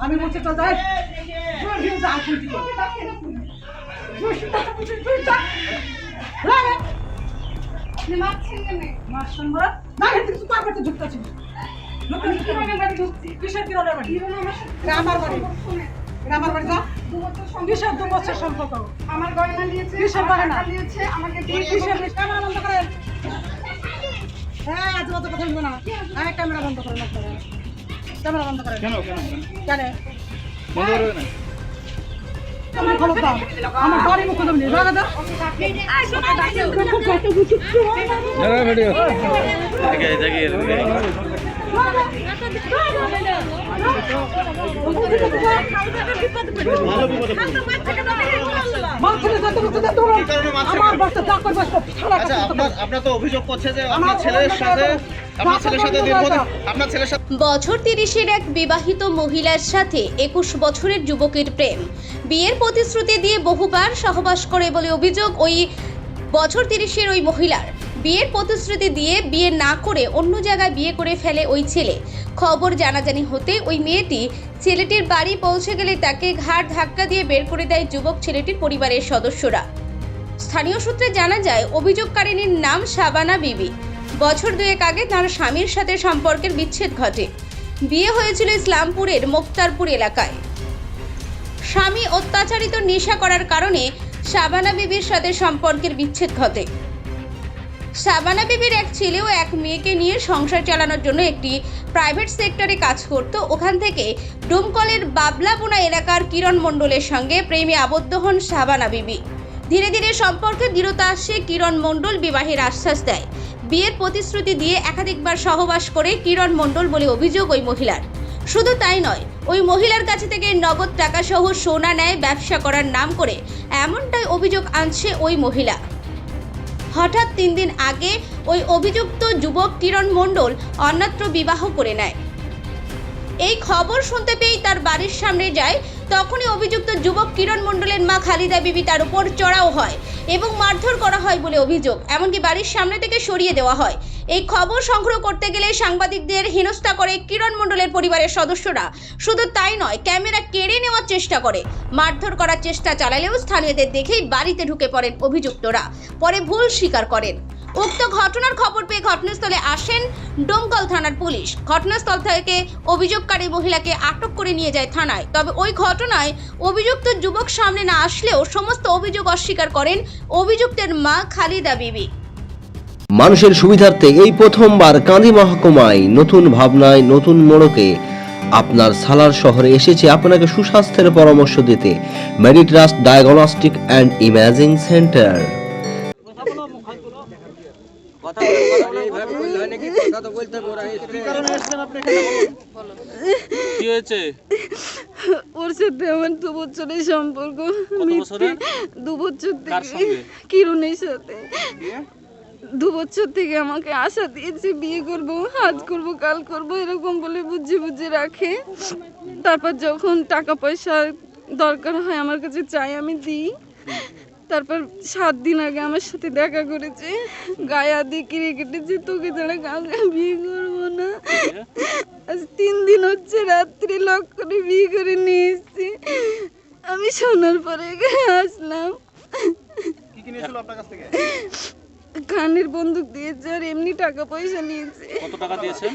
আমি বলছি তো যাই কার। আমার বাড়ি। আমার বাড়ি কিসের দু বছর সম্পর্ক? আমার গয়না নিয়েছে কিসের গয়না? দিয়েছে আমাকে কিসের ক্যামেরা বন্ধ করেন হ্যাঁ আজ মতো কথা বলব না। হ্যাঁ ক্যামেরা বন্ধ করেন আপনারা ক্যামেরা বন্ধ করেন। কেন কেন কেন? বন্ধ করবে না আমার খবর দাও। আমার বাড়ি মুখ নিয়ে ভিডিও আচ্ছা করতে আপনার তো অভিযোগ করছে যে আমার আপনার ছেলের সাথে করো। আপনার ছেলের সাথে বাচ্চা দীর্ঘদিন দাও। আপনার ছেলের সাথে বছর তিরিশের এক বিবাহিত মহিলার সাথে একুশ বছরের যুবকের প্রেম বিয়ের প্রতিশ্রুতি দিয়ে বহুবার সহবাস করে বলে অভিযোগ ওই বছর তিরিশের ওই মহিলার বিয়ের প্রতিশ্রুতি দিয়ে বিয়ে না করে অন্য জায়গায় বিয়ে করে ফেলে ওই ছেলে খবর জানাজানি হতে ওই মেয়েটি ছেলেটির বাড়ি পৌঁছে গেলে তাকে ঘাড় ধাক্কা দিয়ে বের করে দেয় যুবক ছেলেটির পরিবারের সদস্যরা স্থানীয় সূত্রে জানা যায় অভিযোগকারিনীর নাম শাবানা বিবি বছর দুয়েক আগে তার স্বামীর সাথে সম্পর্কের বিচ্ছেদ ঘটে। বিয়ে হয়েছিল ইসলামপুরের মোক্তারপুর এলাকায়। স্বামী অত্যাচারিত নেশা করার কারণে শাবানা বিবির সাথে সম্পর্কের বিচ্ছেদ ঘটে। শাবানা বিবির এক ছেলে ও এক মেয়েকে নিয়ে সংসার চালানোর জন্য একটি প্রাইভেট সেক্টরে কাজ করত। ওখান থেকে ডোমকলের বাবলাবোনা এলাকার কিরণ মণ্ডলের সঙ্গে প্রেমে আবদ্ধ হন শাবানা বিবি। ধীরে ধীরে সম্পর্কে দৃঢ়তা আসে কিরণ মণ্ডল বিবাহের আশ্বাস দেয়। বিয়ের প্রতিশ্রুতি দিয়ে একাধিকবার সহবাস করে কিরণ মণ্ডল বলে অভিযোগ ওই মহিলার। শুধু তাই নয়, ওই মহিলার কাছে থেকে নগদ টাকা সহ সোনা নেয় ব্যবসা করার নাম করে এমনটাই অভিযোগ আনছে ওই মহিলা। হঠাৎ তিন দিন আগে ওই অভিযুক্ত যুবক কিরণ মণ্ডল অন্যত্র বিবাহ করে নেয়। এই খবর শুনতে পেয়েই তার বাড়ির সামনে যায়। তখনই অভিযুক্ত যুবক কিরণ মণ্ডলের মা খালিদা বিবি তার উপর চড়াও হয় এবং মারধর করা হয় বলে অভিযোগ। এমনকি বাড়ির সামনে থেকে সরিয়ে দেওয়া হয়। এই খবর সংগ্রহ করতে গেলে সাংবাদিকদের হেনস্থা করে কিরণ মণ্ডলের পরিবারের সদস্যরা। শুধু তাই নয়, ক্যামেরা কেড়ে নেওয়ার চেষ্টা করে। মারধর করার চেষ্টা চালালেও স্থানীয়দের দেখেই বাড়িতে ঢুকে পড়েন অভিযুক্তরা। পরে ভুল স্বীকার করেন। উক্ত ঘটনার খবর পেয়ে ঘটনাস্থলে আসেন ডোমকল থানার পুলিশ। ঘটনাস্থল থেকে অভিযোগকারী মহিলাকে আটক করে নিয়ে যায় থানায়। তবে ওই ঘটনায় অভিযুক্ত যুবক সামনে না আসলেও সমস্ত অভিযোগ অস্বীকার করেন অভিযুক্তের মা খালিদা বিবি। মানুষের সুবিধার্থে এই প্রথমবার কাঁদি মহকুমায় নতুন ভাবনায় নতুন মোড়কে আপনার সালার শহরে এসেছে আপনাকে সুস্বাস্থ্যের পরামর্শ দিতে। Meditrust diagnostic and imaging centre কি হয়েছে? ওর সাথে আমার দু বছরের সম্পর্ক দু বছর থেকে? কিরণের সাথে। দু বছর থেকে আমাকে আশা দিয়েছে বিয়ে করব আজ করব কাল করব এরকম বলে বুঝে বুঝে রাখে। তারপর যখন টাকা পয়সা দরকার হয় আমার কাছে চাই আমি দিই। তারপর সাত দিন আগে আমার সাথে দেখা করেছে। গায়ে আদি কিনে কেটেছে তোকে ছাড়া কাউকে বিয়ে করব না। আজ তিন দিন হচ্ছে রাত্রি লক করে বিয়ে করে নিয়ে এসছি। আমি শোনার পরে এখানে আসলাম। কানের বন্দুক দিয়েছে আর এমনি টাকা পয়সা নিয়েছে। কত টাকা দিয়েছেন?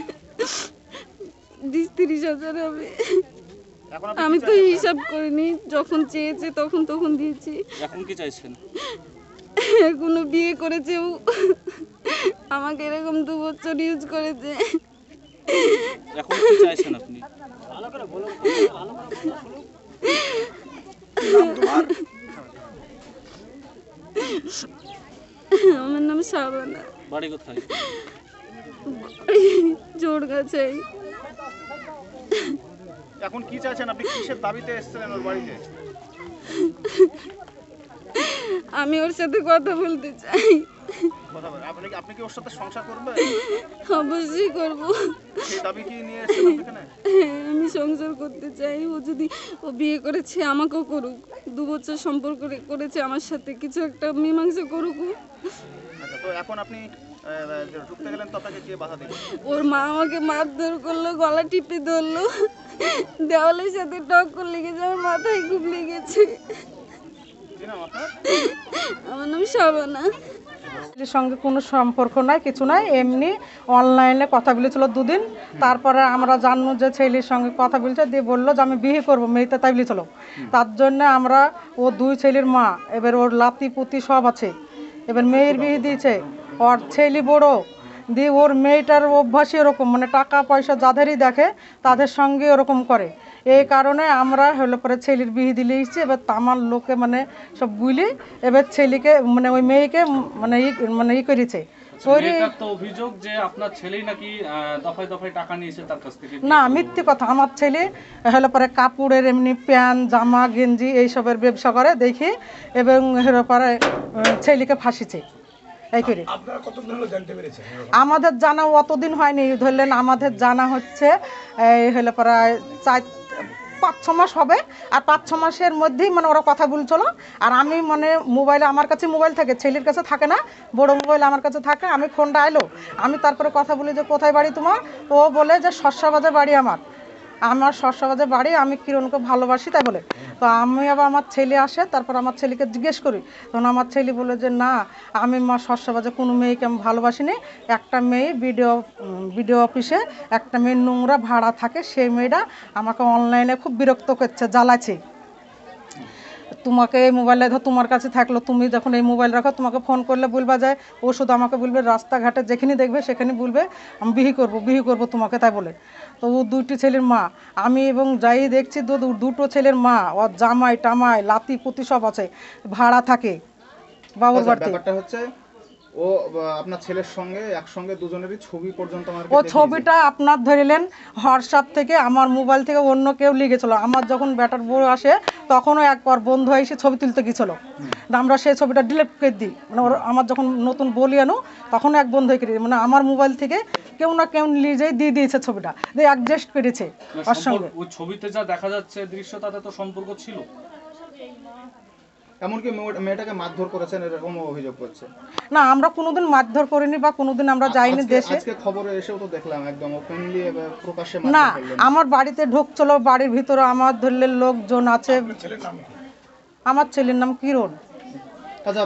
বিশ তিরিশ হাজার হবে। আমি তো হিসাব করিনি যখন চেয়েছে তখন তখন দিয়েছি। এখন কি চাইছেন? এখনও বিয়ে করেছে ও। আমাকে এরকম দু বছর ইউজ করেছে। এখন কি চাইছেন আপনি? আমার নাম শাবানা বাড়ি কোথায়? জোর গাছাই এখন কি চাইছেন? আপনি কিসের দাবিতে এসেছিলেন ওর বাড়িতে? আমি ওর সাথে কথা বলতে চাই। কথা বলেন আপনি কি- আপনি কি ওর সাথে সংসার করবেন? অবশ্যই করব। সেই দাবি কি নিয়ে এসেছেন আপনি এখানে হ্যাঁ, আমি সংসার করতে চাই। ও যদি ও বিয়ে করেছে আমাকেও করুক। দু বছর সম্পর্ক করেছে আমার সাথে। কিছু একটা মীমাংসা করুক। আচ্ছা তো এখন আপনি আহ, ঢুকতে গেলেন তো আপনাকে কে বাধা দিল? ওর মা আমাকে মারধর করল গলা টিপে ধরলো। দেওয়ালের সাথে টক্কর লেগেছে আমার মাথায় খুব লেগেছে। আমার নাম শাবানা। ছেলের সঙ্গে কোনো সম্পর্ক নাই কিছু নাই এমনি অনলাইনে কথা বলেছিল দুদিন। তারপরে আমরা জানব যে ছেলের সঙ্গে কথা বলছে দিয়ে বলল যে আমি বিয়ে করব মেয়েতে তাই বলেছিল। তার জন্য আমরা ও দুই ছেলের মা এবার ওর লাতি পুতি সব আছে। এবার মেয়ের বিয়ে দিয়েছে ওর ছেলে বড় দিয়ে ওর মেয়েটার অভ্যাসই এরকম মানে টাকা পয়সা যাদেরই দেখে তাদের সঙ্গে ওরকম করে। এই কারণে আমরা হলো পরে ছেলের বিয়ে দিলে এসেছি এবার তামার লোকে মানে সব বুঝলি এবার ছেলেকে মানে ওই মেয়েকে মানে ই মানে ই করেছে। করে মেয়েটার তো অভিযোগ যে আপনার ছেলেই নাকি দফায় দফায় টাকা নিয়েছে তার কাছ থেকে। না মিথ্যে কথা। আমার ছেলে হলো পরে কাপড়ের এমনি প্যান্ট জামা গেঞ্জি এইসবের ব্যবসা করে দেখি এবং হলো পরে ছেলেকে ফাঁসিছে। এই করে। আমাদের জানা অতদিন হয়নি। ধরলেন আমাদের জানা হচ্ছে এই হলে প্রায় চার পাঁচ ছ মাস হবে। আর পাঁচ ছ মাসের মধ্যেই মানে ওরা কথা বলছিল। আর আমি মানে মোবাইলে আমার কাছে মোবাইল থাকে ছেলের কাছে থাকে না বড় মোবাইল আমার কাছে থাকে আমি ফোনটা এলো আমি তারপরে কথা বলি যে কোথায় বাড়ি তোমার? ও বলে যে শস্যবাজার বাড়ি আমার। আমার শস্যবাজার বাড়ি, আমি কিরণকে ভালোবাসি, তাই বলে। তো আমি আবার আমার ছেলে আসে, তারপর আমার ছেলেকে জিজ্ঞেস করি। তখন আমার ছেলে বলে যে, না, আমি মা শস্যবাজার কোনো মেয়েকে আমি ভালোবাসিনি। একটা মেয়ে বিডিও বিডিও অফিসে, একটা মেয়ে নোংরা ভাড়া থাকে, সেই মেয়েটা আমাকে অনলাইনে খুব বিরক্ত করছে, জ্বালাচ্ছে। তোমাকে এই মোবাইলটা ধর তোমার কাছে থাকল তুমি যখন এই মোবাইল রাখো তোমাকে ফোন করলে বলবা যায় ও শুধু আমাকে বলবে রাস্তাঘাটে যেখানে দেখবে সেখানে বলবে আমি বিহি করব বিহি করব তোমাকে তাই বলে। তো ও দুইটি ছেলের মা। আমি এবং যাই দেখছি দুটো ছেলের মা ওর জামাই টামাই লাতি পুতি সব আছে ভাড়া থাকে বাবুর আচ্ছা, বাড়িতে। হচ্ছে ও আপনার ছেলের সঙ্গে একসঙ্গে দুজনেরই ছবি পর্যন্ত আমার ও ছবিটা আপনার ধরিলেন হোয়াটসঅ্যাপ থেকে আমার মোবাইল থেকে অন্য কেউ লিখেছিল। আমার যখন ব্যাটার বউ আসে তখনও একবার বন্ধু এসে ছবি তুলতে গেছিল আমরা সেই ছবিটা ডিলিট করে দিই। মানে ওর আমার যখন নতুন বলি আনো তখন এক বন্ধু করে দিই। মানে আমার মোবাইল থেকে কেউ না কেউ নিজেই দিয়ে দিয়েছে ছবিটা। দিয়ে অ্যাডজাস্ট করেছে ওর সঙ্গে। ওই ছবিতে যা দেখা যাচ্ছে দৃশ্য তাতে তো সম্পর্ক ছিল। এমনকি মেয়েটাকে মারধর করেছেন এরকম অভিযোগ করছে। না আমরা কোনোদিন মারধর করিনি বা কোনোদিন আমরা যাইনি দেশে। আজকে খবরে এসেও তো দেখলাম একদম ওপেনলি প্রকাশ্যে না আমার বাড়িতে ঢুকছিল বাড়ির ভিতরে আমার ধরলে লোকজন আছে। আমার ছেলের নাম কিরণ। আচ্ছা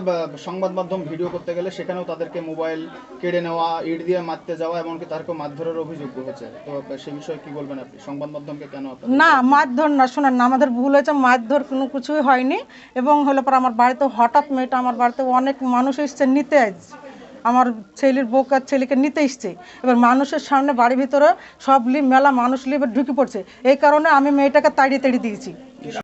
সংবাদ মাধ্যম ভিডিও করতে গেলে সেখানেও তাদেরকে মোবাইল কেড়ে নেওয়া, ইট দিয়ে মারতে যাওয়া, এমনকি তাদেরকে মারধরের অভিযোগ হয়েছে তো সে বিষয়ে কি বলবেন আপনি? সংবাদ মাধ্যমকে কেন না, মারধর না, শোনেন না, আমাদের ভুল হয়েছে, মারধর কোনো কিছুই হয়নি। এবং হলো পর আমার বাড়িতে হঠাৎ মেয়েটা আমার বাড়িতে অনেক মানুষ এসছে, নিতে আমার ছেলের বউকে আর ছেলেকে নিতে এসছে। এবার মানুষের সামনে বাড়ির ভিতরে সব মেলা মানুষ এবার ঢুকে পড়ছে। এই কারণে আমি মেয়েটাকে তাড়িয়ে তাড়িয়ে দিয়েছি।